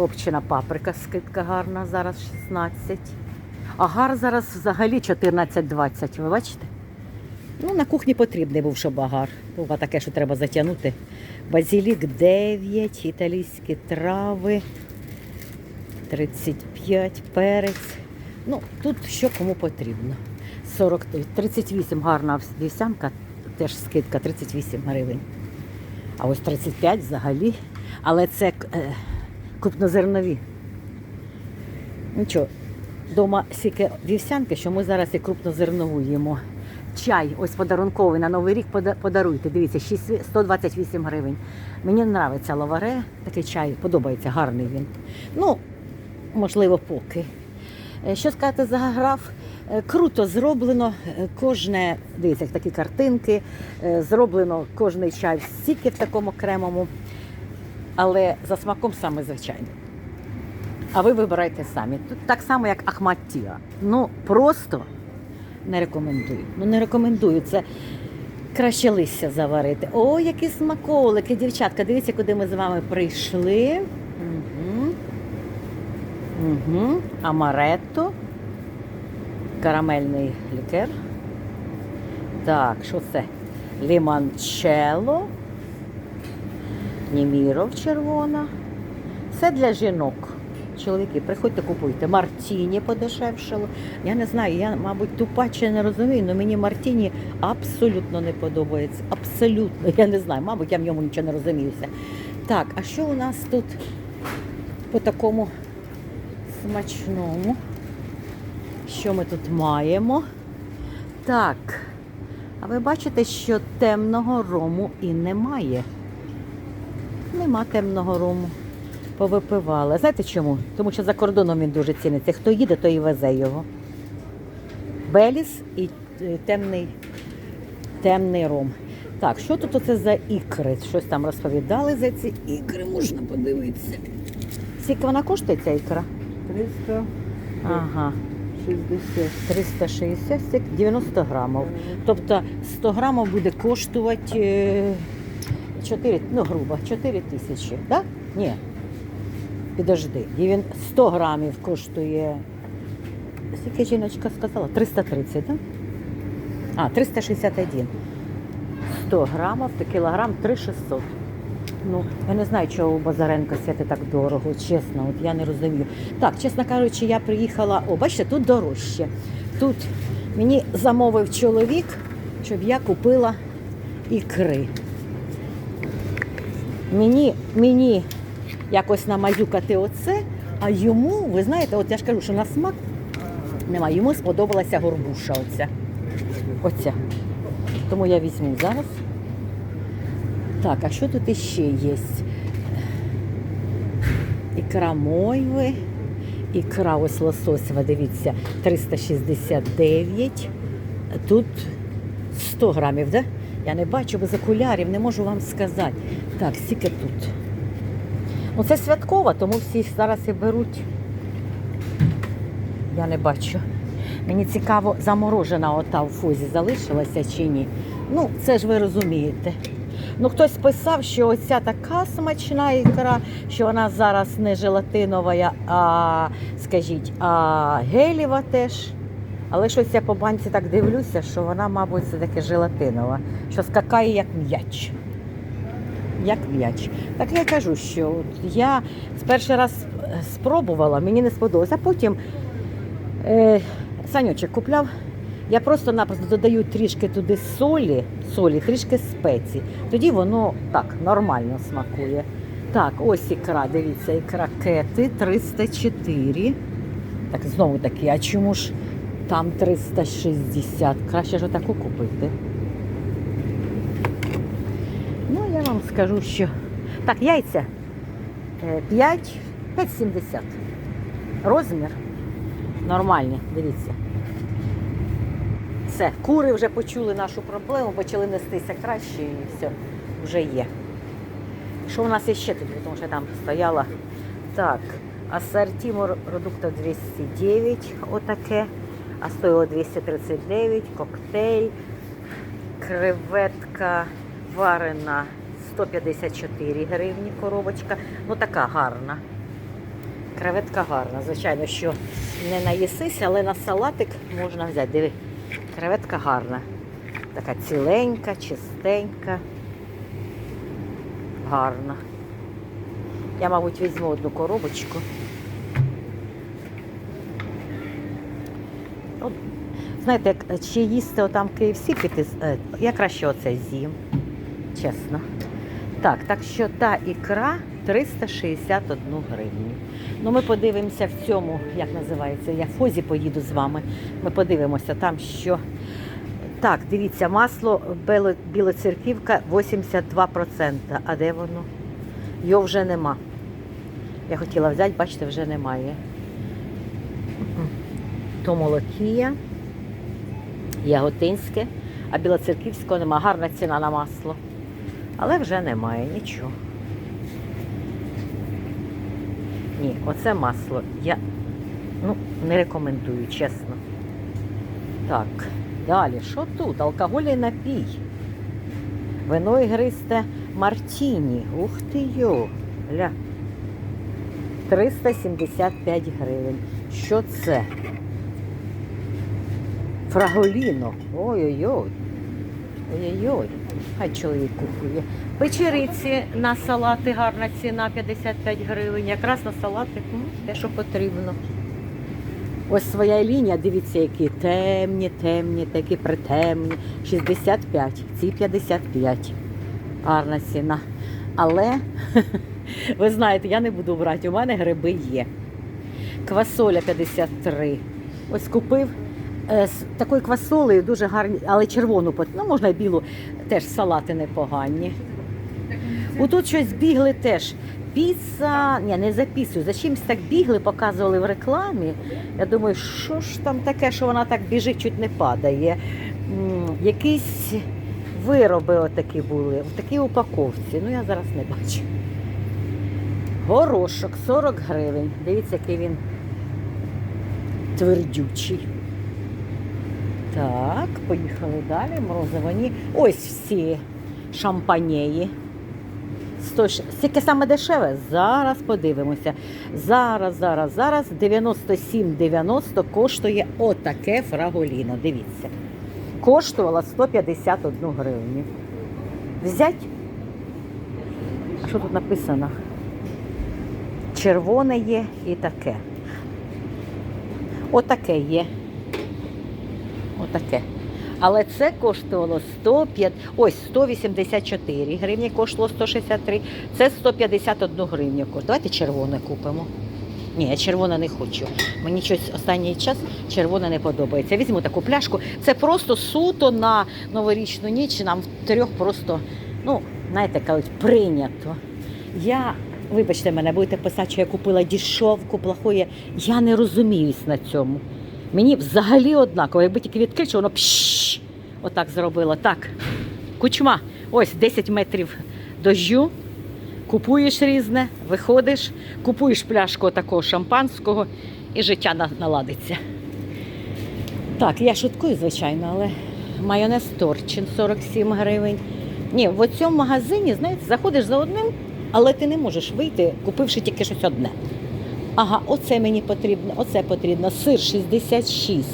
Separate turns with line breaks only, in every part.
Копчена паприка, скидка гарна, зараз 16. А гар зараз взагалі 14,20. Ви бачите? Ну, на кухні потрібний був, щоб агар. Бува таке, що треба затягнути. Базилік 9, італійські трави, 35, перець. Ну, тут що кому потрібно. 40, 38 гарна вівсянка, теж скидка 38 гривень. А ось 35 взагалі. Але це крупнозернові. Нічого, вдома стільки вівсянки, що ми зараз і крупнозернову їмо. Чай, ось подарунковий на Новий рік подаруйте. Дивіться, 6 128 гривень. Мені подобається лаваре, такий чай, подобається, гарний він. Ну, можливо, поки. Е, Що сказати за граф? Е, Круто зроблено, е, кожне, дивіться, такі картинки, зроблено кожний чай стільки в такому кремовому, але за смаком саме звичайний. А ви вибирайте самі. Тут так само, як Ахматтія. Ну, просто не рекомендую. Ну, не рекомендую. Це краще листя заварити. О, які смаколики, дівчатка. Дивіться, куди ми з вами прийшли. Угу. Угу. Амаретто. Карамельний лікер. Так, що це? Ліманчело. Німіров червона. Все для жінок. Чоловіки, приходьте купуйте. Мартіні подешевшало. Я не знаю, я, мабуть, тупа чи не розумію, але мені Мартіні абсолютно не подобається. Абсолютно. Я не знаю, мабуть, я в ньому нічого не розуміюся. Так, а що у нас тут по такому смачному? Що ми тут маємо? Так. А ви бачите, що темного рому і немає. Нема темного рому. Повипивали. Знаєте чому? Тому що за кордоном він дуже ціниться. Хто їде, той і везе його. Беліс і е, темний, темний ром. Так, що тут оце за ікри? Щось там розповідали за ці ікри, можна подивитися. Скільки вона коштує, ця ікра?
360.
Ага. 360, 90 грамів. Тобто 100 грамів буде коштувати е, 4, ну грубо, 4 тисячі, так? Ні. Підожди, Дев'ян- 100 грамів коштує. Скільки жіночка сказала? 330, так? А, 361. 100 грамів, то кілограм 3600. Ну, я не знаю, чого у Базаренка святи так дорого, чесно, от я не розумію. Так, чесно кажучи, я приїхала, о, бачите, тут дорожче. Тут мені замовив чоловік, щоб я купила ікри. Мені, мені якось намазюкати оце, а йому, ви знаєте, от я ж кажу, що на смак немає. Йому сподобалася горбуша оця. Оця. Тому я візьму зараз. Так, а що тут іще є? Ікра мойви, ікра ось лососева, дивіться, 369. Тут 100 грамів, да? Я не бачу без окулярів, не можу вам сказати. Так, скільки тут. Ну, це святкова, тому всі зараз і беруть. Я не бачу. Мені цікаво, заморожена ота в фузі залишилася чи ні. Ну, це ж ви розумієте. Ну, хтось писав, що оця така смачна ікра, що вона зараз не желатинова, а скажіть, а гелєва теж. Але щось я по банці так дивлюся, що вона, мабуть, все-таки желатинова, що скакає як м'яч. Як м'яч. Так я кажу, що от я перший раз е, спробувала, мені не сподобалося, а потім е, санючок купляв. Я просто-напросто додаю трішки туди солі, солі, трішки спецій. Тоді воно так нормально смакує. Так, ось ікра, дивіться, ікра кети 304. Так, знову таки, а чому ж там 360? Краще ж отаку купити. Ну, я вам скажу, що. Так, яйця е, 5, 5,70. Розмір нормальний, дивіться. Все, кури вже почули нашу проблему, почали нестися краще і все, вже є. Що у нас іще тут? Тому що там стояла. Так, асорті продуктів 209, отаке, а стоїло 239, коктейль, креветка варена 154 гривні коробочка. Ну така гарна. Креветка гарна. Звичайно, що не наїсися, але на салатик можна взяти. Диви, креветка гарна. Така ціленька, чистенька. Гарна. Я, мабуть, візьму одну коробочку. Знаєте, чи їсти отам KFC піти, е, я краще оце з'їм. Чесно. Так, так що та ікра 361 гривню. Ну, ми подивимося в цьому, як називається, я в фозі поїду з вами. Ми подивимося там, що. Так, дивіться, масло білоцерківка 82%. А де воно? Його вже нема. Я хотіла взяти, бачите, вже немає. То молокія, яготинське, а білоцерківського нема. Гарна ціна на масло. Але вже немає нічого. Ні, оце масло я ну, не рекомендую, чесно. Так, далі, що тут? Алкогольний напій. Вино ігристе Мартіні. Ух ти йо. Ля. 375 гривень. Що це? Фраголіно. Ой-ой-ой. Ой-ой-ой. Хай чоловік купує. Печериці на салати гарна ціна 55 гривень. Якраз на салати те, що потрібно. Ось своя лінія, дивіться, які темні, темні, такі притемні. 65, ці 55. Гарна ціна. Але ви знаєте, я не буду брати, у мене гриби є. Квасоля 53. Ось купив з такою квасолею, дуже гарні, але червону, ну можна і білу, теж салати непогані. Отут щось бігли теж. Піца, ні, не за піцею, за чимось так бігли, показували в рекламі. Я думаю, що ж там таке, що вона так біжить, чуть не падає. Якісь вироби отакі були, в такій упаковці. Ну я зараз не бачу. Горошок 40 гривень. Дивіться, який він твердючий. Так, поїхали далі. Морозивані. Ось всі шампанєї. 100, ш- скільки саме дешеве? Зараз подивимося. Зараз, зараз, зараз 97,90 коштує отаке фраголіно. Дивіться. Коштувала 151 гривню. Взять? А що тут написано? Червоне є і таке. Отаке є. Отаке. Але це коштувало 105, ось 184 гривні, коштувало 163, це 151 гривню коштує. Давайте червоне купимо. Ні, я червоне не хочу. Мені щось останній час червоне не подобається. Візьму таку пляшку. Це просто суто на новорічну ніч. Нам трьох просто, ну, знаєте, кажуть, прийнято. Я, вибачте мене, будете писати, що я купила дешевку, плохое. Я не розуміюсь на цьому. Мені взагалі однаково, якби тільки відкрити, що воно пшш, отак зробило. Так, кучма, ось 10 метрів дождю, купуєш різне, виходиш, купуєш пляшку такого шампанського і життя наладиться. Так, я шуткую, звичайно, але майонез Торчин 47 гривень. Ні, в цьому магазині, знаєте, заходиш за одним, але ти не можеш вийти, купивши тільки щось одне. Ага, оце мені потрібно, оце потрібно. Сир 66,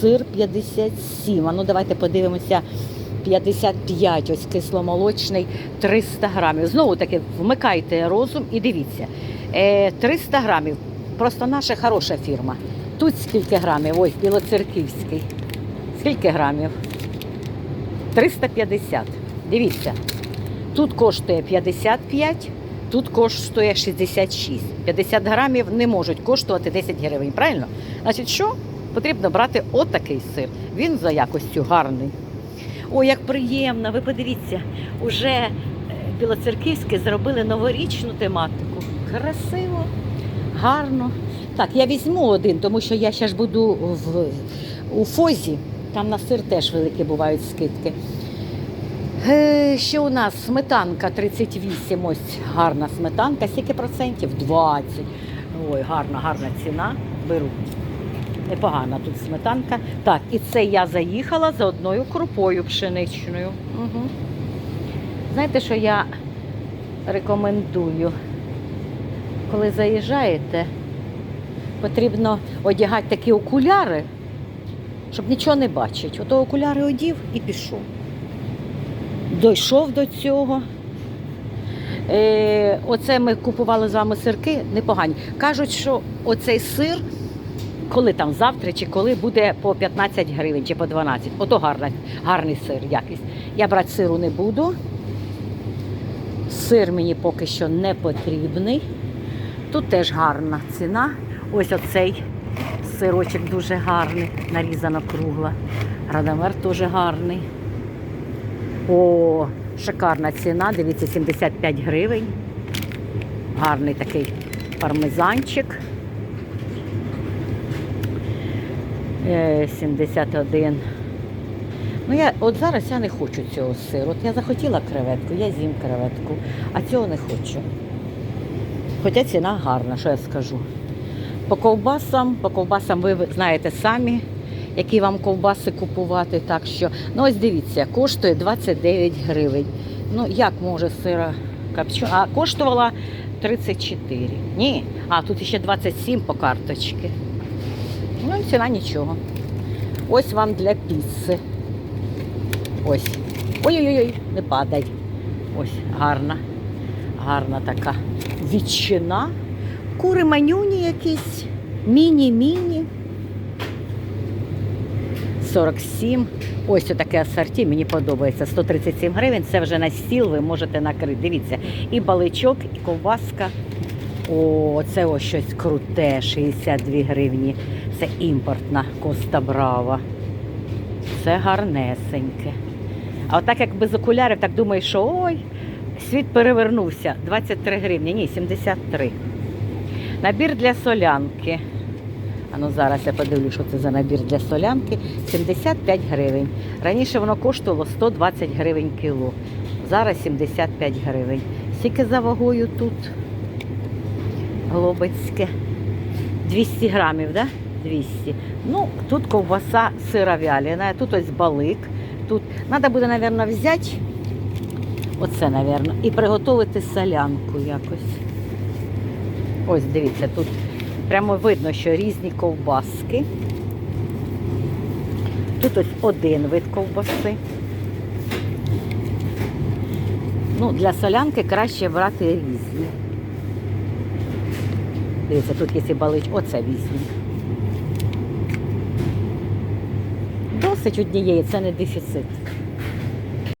сир 57. А ну давайте подивимося. 55, ось кисломолочний, 300 грамів. Знову таки, вмикайте розум і дивіться. Е, 300 грамів. Просто наша хороша фірма. Тут скільки грамів? Ось білоцерківський. Скільки грамів? 350. Дивіться. Тут коштує 55, тут коштує 66. 50 грамів не можуть коштувати 10 гривень. Правильно? Значить, що? Потрібно брати отакий сир. Він за якостю гарний. Ой, як приємно! Ви подивіться, уже е, білоцерківське зробили новорічну тематику. Красиво, гарно. Так, я візьму один, тому що я ще ж буду в, у Фозі. Там на сир теж великі бувають скидки. Е, Ще у нас сметанка 38, ось гарна сметанка. Скільки процентів? 20. Ой, гарна, гарна ціна. Беру. Непогана тут сметанка. Так, і це я заїхала за одною крупою пшеничною. Угу. Знаєте, що я рекомендую, коли заїжджаєте, потрібно одягати такі окуляри, щоб нічого не бачити. Ото окуляри одів і пішов. Дійшов до цього. Е, оце ми купували з вами сирки непогані. Кажуть, що оцей сир, коли там завтра чи коли буде по 15 гривень чи по 12. Ото гарна, гарний сир якийсь. Я брати сиру не буду. Сир мені поки що не потрібний. Тут теж гарна ціна. Ось оцей сирочок дуже гарний, нарізано кругла. Радамер теж гарний. О, шикарна ціна, дивіться, 75 гривень. Гарний такий пармезанчик. Е, 71. Ну, я, от зараз я не хочу цього сиру. От я захотіла креветку, я з'їм креветку, а цього не хочу. Хоча ціна гарна, що я скажу. По ковбасам, по ковбасам ви знаєте самі, які вам ковбаси купувати. Так що, ну ось дивіться, коштує 29 гривень. Ну як може сира копчу? А коштувала 34. Ні, а тут ще 27 по карточці. Ну, ціна нічого. Ось вам для піци. Ось. Ой-ой-ой, не падай. Ось гарна. Гарна така ветчина. Кури манюні якісь. Міні-міні. 47. Ось таке асорті, мені подобається. 137 гривень. Це вже на стіл ви можете накрити. Дивіться, і баличок, і ковбаска. О, це ось щось круте, 62 гривні. Це імпортна Коста Брава. Це гарнесеньке. А отак як без окулярів, так думаєш, що ой, світ перевернувся. 23 гривні, ні, 73. Набір для солянки. Ну зараз я подивлю, що це за набір для солянки. 75 гривень. Раніше воно коштувало 120 гривень кіло. Зараз 75 гривень. Скільки за вагою тут? Глобицьке. 200 грамів, да? 200. Ну, тут ковбаса сира вялена, тут ось балик. Тут треба буде, мабуть, взяти оце, мабуть, і приготувати солянку якось. Ось, дивіться, тут прямо видно, що різні ковбаски. Тут ось один вид ковбаси. Ну, для солянки краще брати різні. Дивіться, тут є балич, оце візьмі. Досить однієї, це не дефіцит.